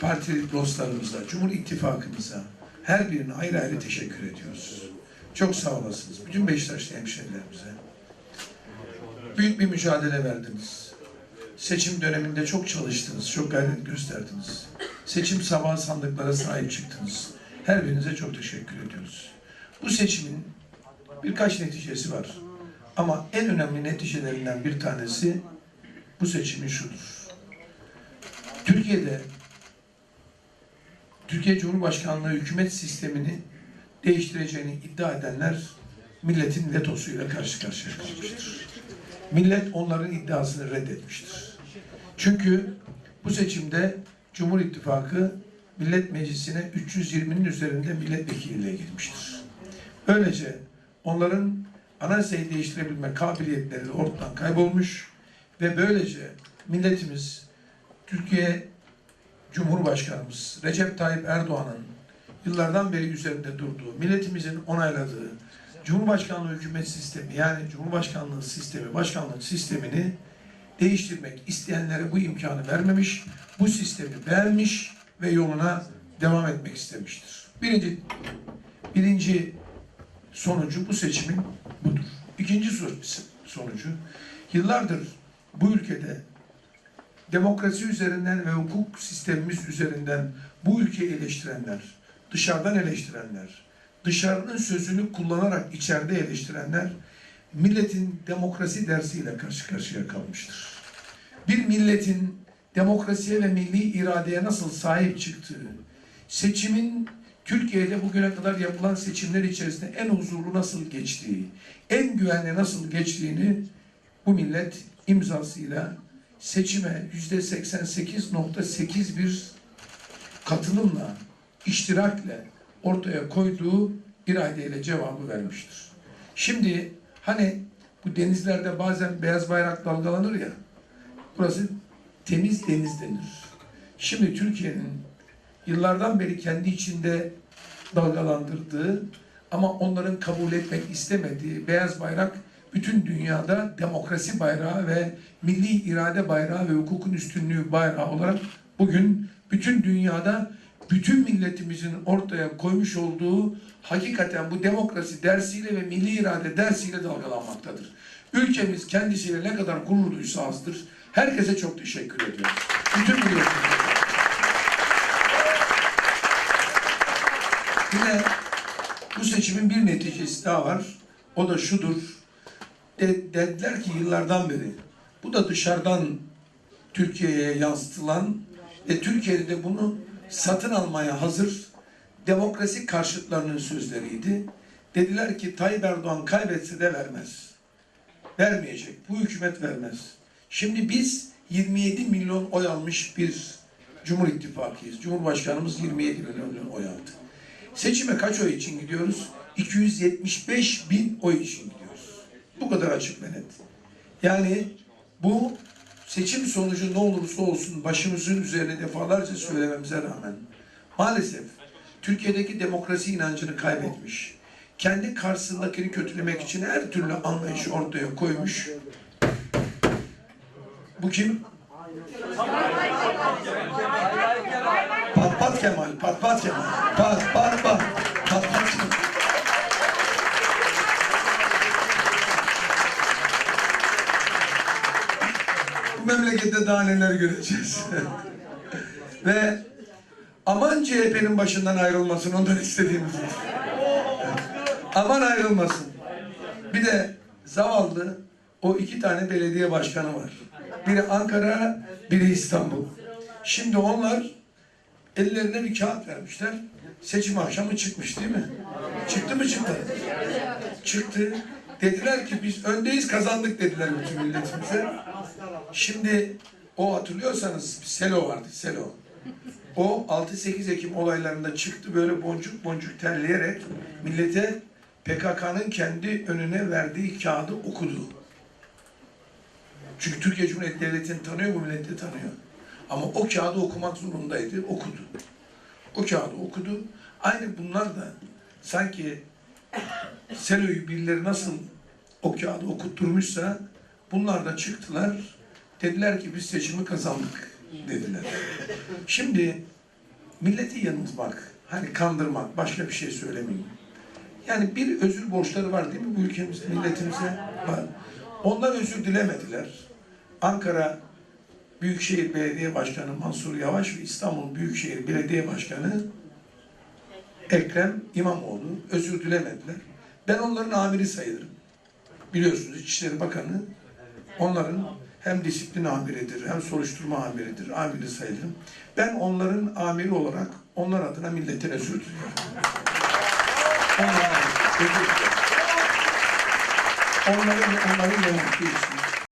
parti dostlarımıza, Cumhur İttifakımıza her birine ayrı ayrı teşekkür ediyoruz. Çok sağ olasınız. Bütün Beşiktaşlı hemşehrilerimize. Büyük bir mücadele verdiniz. Seçim döneminde çok çalıştınız, çok gayret gösterdiniz. Seçim sabahı sandıklara sahip çıktınız. Her birinize çok teşekkür ediyoruz. Bu seçimin birkaç neticesi var. Ama en önemli neticelerinden bir tanesi bu seçimin şudur. Türkiye'de Türkiye Cumhurbaşkanlığı hükümet sistemini değiştireceğini iddia edenler milletin vetosuyla karşı karşıya kalmıştır. Millet onların iddiasını reddetmiştir. Çünkü bu seçimde Cumhur İttifakı Millet Meclisi'ne 320'nin üzerinde milletvekiliyle girmiştir. Böylece onların anayasayı değiştirebilme kabiliyetleri ortadan kaybolmuş ve böylece milletimiz Türkiye Cumhurbaşkanımız Recep Tayyip Erdoğan'ın yıllardan beri üzerinde durduğu, milletimizin onayladığı Cumhurbaşkanlığı hükümet sistemi yani Cumhurbaşkanlığı sistemi, başkanlık sistemini değiştirmek isteyenlere bu imkanı vermemiş, bu sistemi beğenmiş ve yoluna devam etmek istemiştir. Birinci, birinci sonucu bu seçimin budur. İkinci sonucu, yıllardır bu ülkede demokrasi üzerinden ve hukuk sistemimiz üzerinden bu ülkeyi eleştirenler, dışarıdan eleştirenler, dışarının sözünü kullanarak içeride eleştirenler milletin demokrasi dersiyle karşı karşıya kalmıştır. Bir milletin demokrasiye ve milli iradeye nasıl sahip çıktığı, seçimin Türkiye'de bugüne kadar yapılan seçimler içerisinde en huzurlu nasıl geçtiği, en güvenli nasıl geçtiğini bu millet imzasıyla seçime yüzde 88.8 bir katılımla, iştirakle ortaya koyduğu iradeyle cevabı vermiştir. Şimdi hani bu denizlerde bazen beyaz bayrak dalgalanır ya, burası temiz deniz denir. Şimdi Türkiye'nin yıllardan beri kendi içinde dalgalandırdığı ama onların kabul etmek istemediği beyaz bayrak bütün dünyada demokrasi bayrağı ve milli irade bayrağı ve hukukun üstünlüğü bayrağı olarak bugün bütün dünyada bütün milletimizin ortaya koymuş olduğu hakikaten bu demokrasi dersiyle ve milli irade dersiyle dalgalanmaktadır. Ülkemiz kendisiyle ne kadar gurur duysa azdır. Herkese çok teşekkür ediyoruz. Bütün milletimize. Yine bu seçimin bir neticesi daha var. O da şudur. De- dediler ki yıllardan beri bu da dışarıdan Türkiye'ye yansıtılan ve Türkiye'de de bunu satın almaya hazır demokrasi karşıtlarının sözleriydi. Dediler ki Tayyip Erdoğan kaybetse de vermez. Vermeyecek. Bu hükümet vermez. Şimdi biz 27 milyon oy almış bir Cumhur İttifakıyız. Cumhurbaşkanımız 27 milyon oy aldı. Seçime kaç oy için gidiyoruz? 275 bin oy için gidiyoruz. Bu kadar açık ve net. Yani bu seçim sonucu ne olursa olsun başımızın üzerine defalarca söylememize rağmen maalesef Türkiye'deki demokrasi inancını kaybetmiş. Kendi karşısındakini kötülemek için her türlü anlayışı ortaya koymuş. Bu kim? Pat pat Kemal, pat pat Kemal. Pat pat pat. Memlekette daha neler göreceğiz. Ve aman CHP'nin başından ayrılmasın ondan istediğimiz. aman ayrılmasın. Bir de zavallı o iki tane belediye başkanı var. Biri Ankara, biri İstanbul. Şimdi onlar ellerine bir kağıt vermişler. Seçim akşamı çıkmış değil mi? Çıktı mı çıktı? Çıktı. Dediler ki biz öndeyiz kazandık dediler bütün milletimize. Şimdi o hatırlıyorsanız Selo vardı Selo. O 6-8 Ekim olaylarında çıktı böyle boncuk boncuk terleyerek millete PKK'nın kendi önüne verdiği kağıdı okudu. Çünkü Türkiye Cumhuriyeti Devleti'ni tanıyor, bu milleti tanıyor. Ama o kağıdı okumak zorundaydı, okudu. O kağıdı okudu. Aynı bunlar da sanki Selo'yu birileri nasıl o kağıdı okutturmuşsa bunlar da çıktılar. Dediler ki biz seçimi kazandık dediler. Şimdi milleti yanıltmak, hani kandırmak, başka bir şey söylemeyeyim. Yani bir özür borçları var değil mi bu ülkemizde, milletimize? Var. Onlar özür dilemediler. Ankara Büyükşehir Belediye Başkanı Mansur Yavaş ve İstanbul Büyükşehir Belediye Başkanı Ekrem İmamoğlu özür dilemediler. Ben onların amiri sayılırım. Biliyorsunuz İçişleri Bakanı onların hem disiplin amiridir hem soruşturma amiridir. Amiri sayılırım. Ben onların amiri olarak onlar adına milletin özür diliyorum. Diliyorum. Onların, onların yanılttığı için.